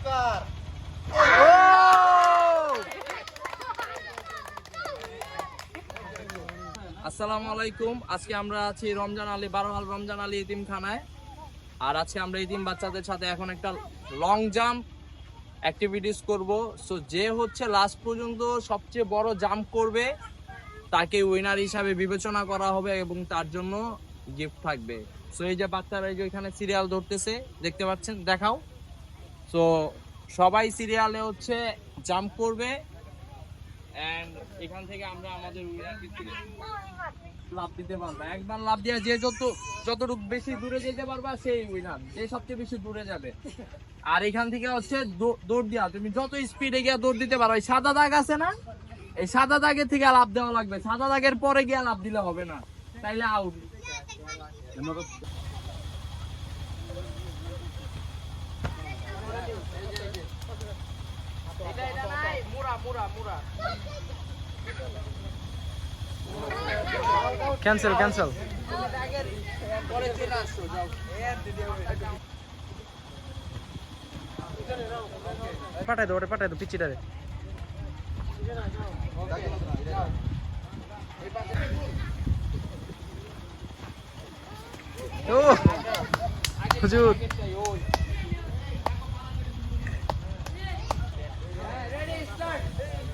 পুরস্কার আসসালামু আলাইকুম। আজকে আমরা আছি রমজান আলী বারোহাল রমজান আলী ইতিমখানায় আর আজকে আমরা ইতিম বাচ্চাদের সাথে এখন একটা লং জাম্প অ্যাক্টিভিটিস করব। সো যে হচ্ছে লাস্ট পর্যন্ত সবচেয়ে বড় জাম্প করবে, তাকে উইনার হিসাবে বিবেচনা করা হবে এবং তার জন্য গিফট থাকবে। সো এই যে বাচ্চারা এই যে ওইখানে সিরিয়াল ধরতেছে, দেখতে পাচ্ছেন? দেখাও। সো সবাই সিরিয়ালে হচ্ছে জাম্প করবে এন্ড এখান থেকে আমরা আমাদের লাভ দিতে পারবে। একবার লাভ দিয়ে যে যত যতটুকু বেশি দূরে যেতে পারবা, সেই উইনার যে সবচেয়ে বেশি দূরে যাবে। আর এখান থেকে হচ্ছে দৌড় দিয়া তুমি যত স্পিডে গিয়ে দৌড় দিতে পারো, এই সাদা দাগ আছে না? এই সাদা দাগের থেকে লাভ দেওয়া লাগবে। সাদা দাগের পরে গিয়ে লাভ দিলে হবে না। তাইলে আউট ক্যান্সেল ক্যান্সেল। পাঠাই দাও ওটা পাঠাই দাও পিচিটারে ও হুজুর।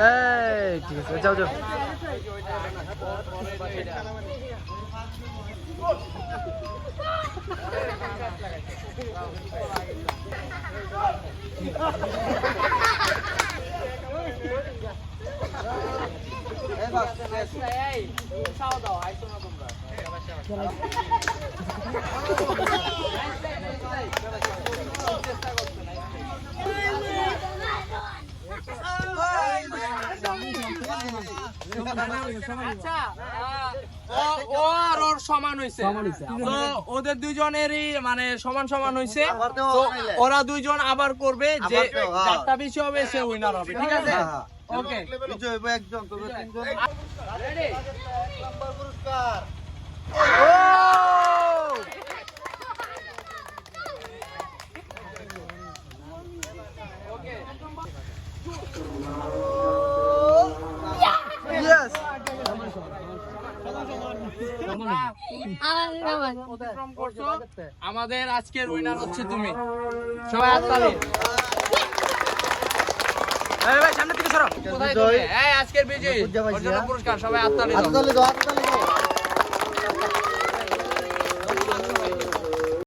Ê, chỉ số trâu সমান হইছে। তো ওদের দুজনেরই মানে সমান সমান তো ওরা দুইজন আবার করবে যে তো, হ্যাঁ। যারটা বেশি হবে সে উইনার হবে ঠিক আছে? হ্যাঁ, হ্যাঁ। ওকে একজন তবে তিনজন। পুরস্কার। আমাদের আজকের উইনার হচ্ছে তুমি। সবাই হাততালি সামনে থেকে সরো। কোথায়। আজকের বিজয়ী? পুরস্কার সবাই হাততালি হাততালি দাও।